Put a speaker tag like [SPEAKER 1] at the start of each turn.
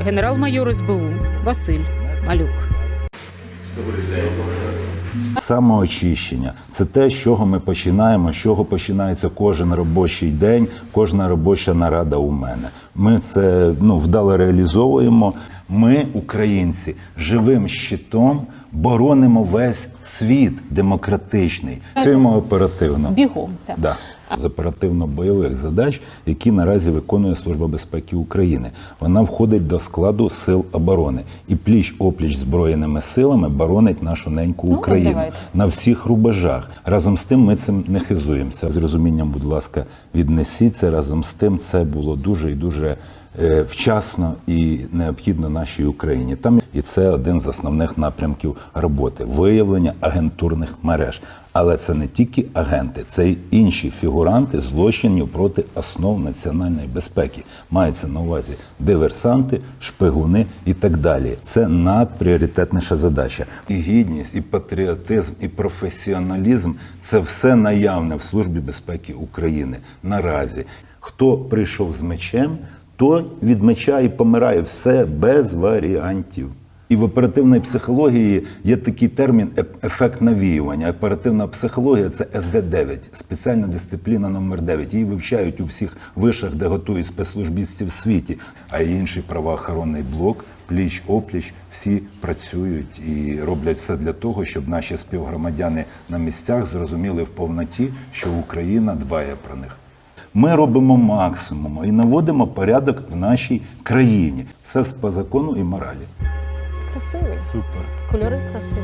[SPEAKER 1] генерал-майор СБУ Василь Малюк.
[SPEAKER 2] Самоочищення це те, з чого ми починаємо, з чого починається кожен робочий день, кожна робоча нарада у мене. Ми це ну, вдало реалізовуємо. Ми, українці, живим щитом боронимо весь світ демократичний. Працюємо оперативно.
[SPEAKER 1] Бігом. Так.
[SPEAKER 2] Да. З оперативно-бойових задач, які наразі виконує Служба безпеки України. Вона входить до складу сил оборони і пліч опліч збройними силами боронить нашу неньку
[SPEAKER 1] Ну,
[SPEAKER 2] Україну
[SPEAKER 1] ну,
[SPEAKER 2] на всіх рубежах. Разом з тим ми цим не хизуємося. З розумінням, будь ласка, віднесіться. Разом з тим це було дуже і дуже вчасно і необхідно нашій Україні. Там і це один з основних напрямків роботи виявлення агентурних мереж. Але це не тільки агенти, це й інші фігуранти злочинів проти основ національної безпеки. Мається на увазі диверсанти, шпигуни і так далі. Це надпріоритетніша задача. І гідність, і патріотизм, і професіоналізм це все наявне в Службі безпеки України наразі. Хто прийшов з мечем, той від меча і помирає все без варіантів. І в оперативній психології є такий термін ефект навіювання. Оперативна психологія це СГ-9, спеціальна дисципліна номер 9. Її вивчають у всіх вишах, де готують спецслужбістів в світі. А інший правоохоронний блок, пліч опліч, всі працюють і роблять все для того, щоб наші співгромадяни на місцях зрозуміли в повноті, що Україна дбає про них. Ми робимо максимум і наводимо порядок в нашій країні. Все по закону і моралі.
[SPEAKER 1] Красивий.
[SPEAKER 3] Супер.
[SPEAKER 1] Кольори красиві.